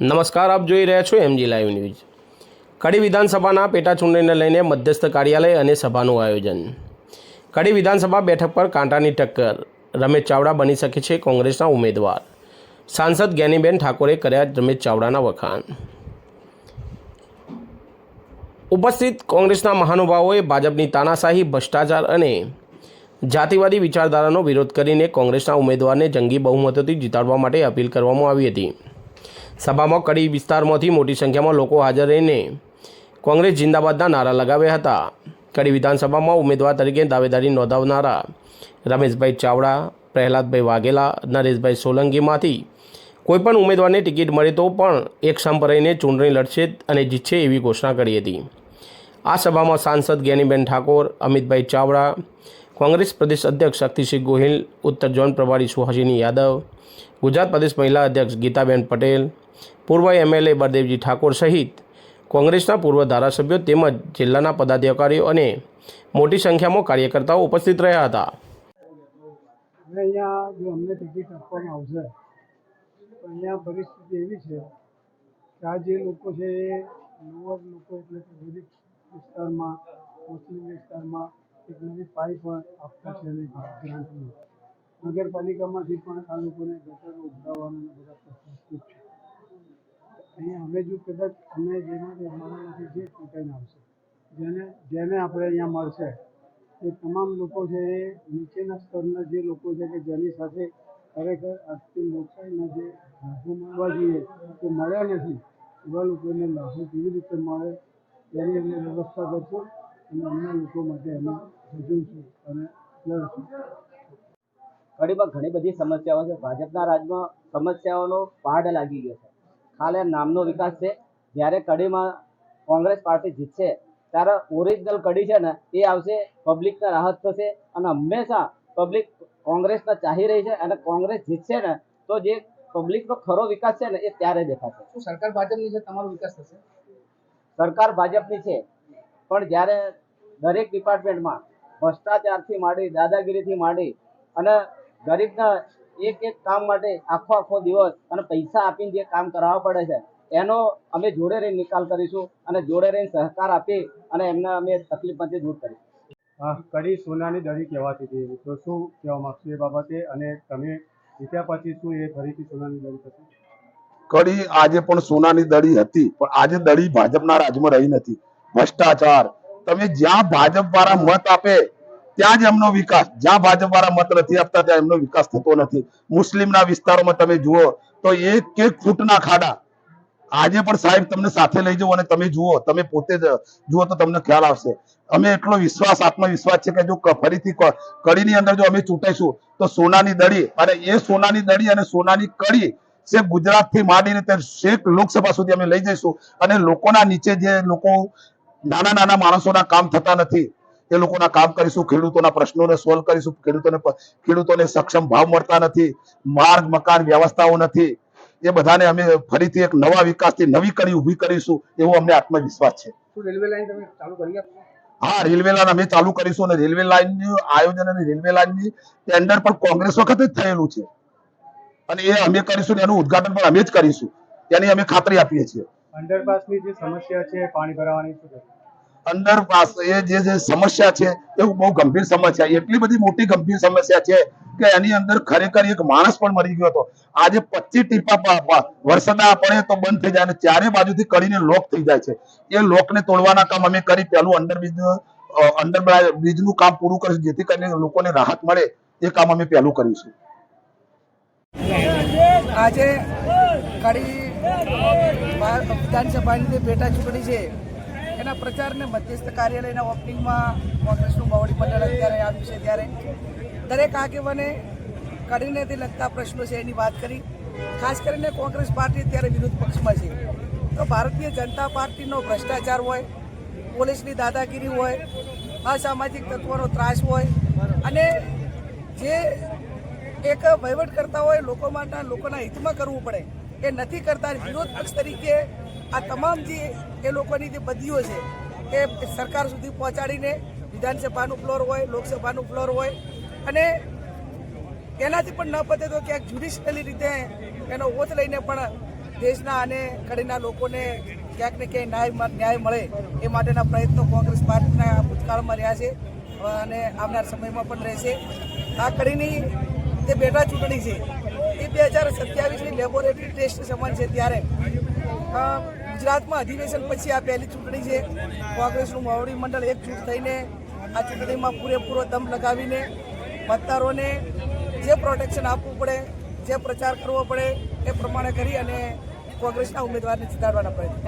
નમસ્કાર, આપ જોઈ રહ્યા છો એમજી લાઈવ ન્યૂઝ કડી વિધાનસભાના પેટાચૂંટણીને લઈને મધ્યસ્થ કાર્યાલય અને સભાનું આયોજન. કડી વિધાનસભા બેઠક પર કાંટાની ટક્કર. રમેશ ચાવડા બની શકે છે કોંગ્રેસના ઉમેદવાર. સાંસદ જ્ઞાનીબેન ઠાકોરે કર્યા રમેશ ચાવડાના વખાણ. ઉપસ્થિત કોંગ્રેસના મહાનુભાવોએ ભાજપની તાનાશાહી, ભ્રષ્ટાચાર અને જાતિવાદી વિચારધારાનો વિરોધ કરીને કોંગ્રેસના ઉમેદવારને જંગી બહુમતોથી જીતાડવા માટે અપીલ કરવામાં આવી હતી. સભામાં કડી વિસ્તારમાંથી મોટી સંખ્યામાં લોકો હાજર રહીને કોંગ્રેસ જિંદાબાદના નારા લગાવ્યા હતા. કડી વિધાનસભામાં ઉમેદવાર તરીકે દાવેદારી નોંધાવનારા રમેશભાઈ ચાવડા, પ્રહલાદભાઈ વાઘેલા, નરેશભાઈ સોલંકીમાંથી કોઈપણ ઉમેદવારને ટિકિટ મળે તો પણ એક સંપ રહીને ચૂંટણી લડશે અને જીતશે એવી ઘોષણા કરી હતી. આ સભામાં સાંસદ જ્ઞાનીબેન ઠાકોર, અમિતભાઈ ચાવડા, કોંગ્રેસ પ્રદેશ અધ્યક્ષ શક્તિસિંહ ગોહિલ, ઉત્તર ઝોન પ્રભારી સુહાસિની યાદવ, ગુજરાત પ્રદેશ મહિલા અધ્યક્ષ ગીતાબેન પટેલ પૂર્વ એમએલએ બળદેવજી ઠાકોર સહિત કોંગ્રેસના પૂર્વ ધારાસભ્યો તેમજ જિલ્લાના પદાધિકારીઓ અને મોટી સંખ્યામાં કાર્યકર્તાઓ ઉપસ્થિત રહ્યા હતા. અહીંયા જો અમને ટિકિટ આપવામાં આવશે અહીંયા પરિસ્થિતિ એવી છે કે આ જે લોકો છે એ લોઅર લોકો એટલે કે ગરીબ વિસ્તારમાં, મુસ્લિમ વિસ્તારમાં એક નવી પાઇપ આપતા છે નગરપાલિકામાંથી પણ આ લોકોને ગટરો ઉભરાવવાના બધા અહીંયા અમે જો કદાચ અમે જેમાંથી અમારામાંથી જે ચૂંટાઈને આવશે, જેને જેને આપણે અહીંયા મળશે, એ તમામ લોકો છે એ નીચેના સ્તરના જે લોકો છે કે જેની સાથે ખરેખર આજથી લોકશાહીના જે લાભો મળવા જોઈએ તે મળ્યા નથી, એવા લોકોને લાભો કેવી રીતે મળે, તેની અમે વ્યવસ્થા કરશું અને અન્ય લોકો માટે અમે ભજવશું અને લડશું. ઘણીમાં ઘણી બધી સમસ્યાઓ છે. ભાજપના રાજમાં સમસ્યાઓનો પાડ લાગી ગયો છે. ખાલી નામનો વિકાસ છે. જ્યારે કડીમાં કોંગ્રેસ પાર્ટી જીતશે ત્યારે ઓરિજિનલ કડી છે ને એ આવશે પબ્લિકને રાહત થશે અને હંમેશા પબ્લિક કોંગ્રેસને ચાહી રહી છે અને કોંગ્રેસ જીતશે ને તો જે પબ્લિકનો ખરો વિકાસ છે ને એ ત્યારે દેખાશે. શું સરકાર ભાજપની છે? તમારો વિકાસ થશે? સરકાર ભાજપની છે. પણ જ્યારે દરેક ડિપાર્ટમેન્ટમાં ભ્રષ્ટાચારથી માંડી દાદાગીરીથી માંડી અને ગરીબના એક એક કામ માટે આખો આખો દિવસ અને પૈસા આપીને જે કામ કરાવવા પડે છે એનો અમે જોડે રહીને નિકાલ કરીશું અને જોડે રહીને સહકાર આપી અને એમને અમે તકલીફમાંથી દૂર કરીશું. હા કડી સોનાની દડી કહેવાતી હતી. તો શું કહેવા માગશો એ બાબતે અને તમે જીત્યા પછી શું એ ફરીથી સોનાની દડી થશે? કડી આજે પણ સોનાની દડી હતી પણ આજે દડી ભાજપના રાજમાં રહી નથી. ભ્રષ્ટાચાર. તમે જ્યાં ભાજપ વાળા મત આપે ત્યાં જ એમનો વિકાસ. જ્યાં ભાજપ વાળા મત નથી આપતા, ત્યાં એમનો વિકાસ થતો નથી. મુસ્લિમના વિસ્તારોમાં તમે જુઓ તો એક એક ફૂટના ખાડા. આજે પણ સાહેબ તમને સાથે લઈ જવું અને તમે જુઓ. તમે પોતે જુઓ તો તમને ખ્યાલ આવશે. અમે એટલો વિશ્વાસ, આત્મવિશ્વાસ છે કે જો ફરીથી કડીની અંદર જો અમે ચૂંટાઈશું તો સોનાની દડી અને એ સોનાની દડી અને સોનાની કડી જે ગુજરાતથી માંડીને તે શેખ લોકસભા સુધી અમે લઈ જઈશું. અને લોકોના નીચે જે લોકો નાના નાના માણસોના કામ થતા નથી એ લોકોના કામ કરીશું ખેડૂતોના પ્રશ્નોને સોલ્વ કરીશું ખેડૂતોને ખેડૂતોને સક્ષમ ભાવ મળતા નથી માર્ગ મકાન વ્યવસ્થાઓ નથી. એ બધાને અમે ફરીથી એક નવા વિકાસથી નવી કડી ઊભી કરીશું એવો અમને આત્મવિશ્વાસ છે. રેલવે લાઈન તમે ચાલુ કરી હા રેલવે લાઈન અમે ચાલુ કરીશું અને રેલવે લાઈનનું આયોજન અને રેલવે લાઈનની ટેન્ડર પણ કોંગ્રેસ વખતે જ થયેલું છે. અને એ અમે કરીશું ને એનું ઉદઘાટન પણ અમે જ કરીશું. એની અમે ખાતરી આપીએ છીએ. અંડરપાસની જે સમસ્યા છે પાણી ભરાવાની શું અંદર પાસે જે જે સમસ્યા છે, એ બહુ ગંભીર સમસ્યા એટલી બધી મોટી ગંભીર સમસ્યા છે કે એની અંદર ખરેખર એક માણસ પણ મરી ગયો હતો. આજે પચીસ ટીપા પ- પડે તો બંધ થઈ જાય ચારે બાજુથી કરીને લોક થઈ જાય છે. એ લોકને તોડવાના કામ અમે કરી, પેલું અંડરબ્રિજ અંડર બ્રિજનું કામ પૂરું કરીશું, જેથી કરીને લોકોને રાહત મળે, એ કામ અમે પહેલું કરીશું. આજે કડી વિધાનસભાની પેટા ચૂંટણી છે એના પ્રચારને મધ્યસ્થ કાર્યાલયના ઓપનિંગમાં કોંગ્રેસનું બાવળી મંડળ અત્યારે આવ્યું છે ત્યારે દરેક આગેવાને કડીને તે લગતા પ્રશ્નો છે એની વાત કરી. ખાસ કરીને કોંગ્રેસ પાર્ટી અત્યારે વિરોધ પક્ષમાં છે. તો ભારતીય જનતા પાર્ટીનો ભ્રષ્ટાચાર હોય, પોલીસની દાદાગીરી હોય, અસામાજિક તત્વોનો ત્રાસ હોય અને જે એક વહીવટ કરતા હોય, લોકો માટે લોકોના હિતમાં કરવું પડે, એ નથી કરતા. વિરોધ પક્ષ તરીકે આ તમામ જે એ લોકોની જે બદલીઓ છે, એ સરકાર સુધી પહોંચાડીને વિધાનસભાનું ફ્લોર હોય, લોકસભાનું ફ્લોર હોય, અને એનાથી પણ ન પતે તો ક્યાંક જ્યુડિશિયલી રીતે એનો ઓથ લઈને પણ દેશના અને કડીના લોકોને ક્યાંક ને ક્યાંય ન્યાય ન્યાય મળે એ માટેના પ્રયત્નો કોંગ્રેસ પાર્ટીના ભૂતકાળમાં રહ્યા છે અને આવનાર સમયમાં પણ રહેશે. આ કડીની જે પેટા ચૂંટણી છે, એ બે હજાર સત્યાવીસની લેબોરેટરી ટેસ્ટ સમાન છે ત્યારે. ગુજરાતમાં અધિવેશન પછી આ પહેલી ચૂંટણી છે. કોંગ્રેસનું મોવડી મંડળ એકજૂટ થઈને આ ચૂંટણીમાં પૂરેપૂરો દમ લગાવીને મતદારોને જે પ્રોટેક્શન આપવું પડે, જે પ્રચાર કરવો પડે એ પ્રમાણે કરી અને કોંગ્રેસના ઉમેદવારને જીતાડવાના પ્રયત્ન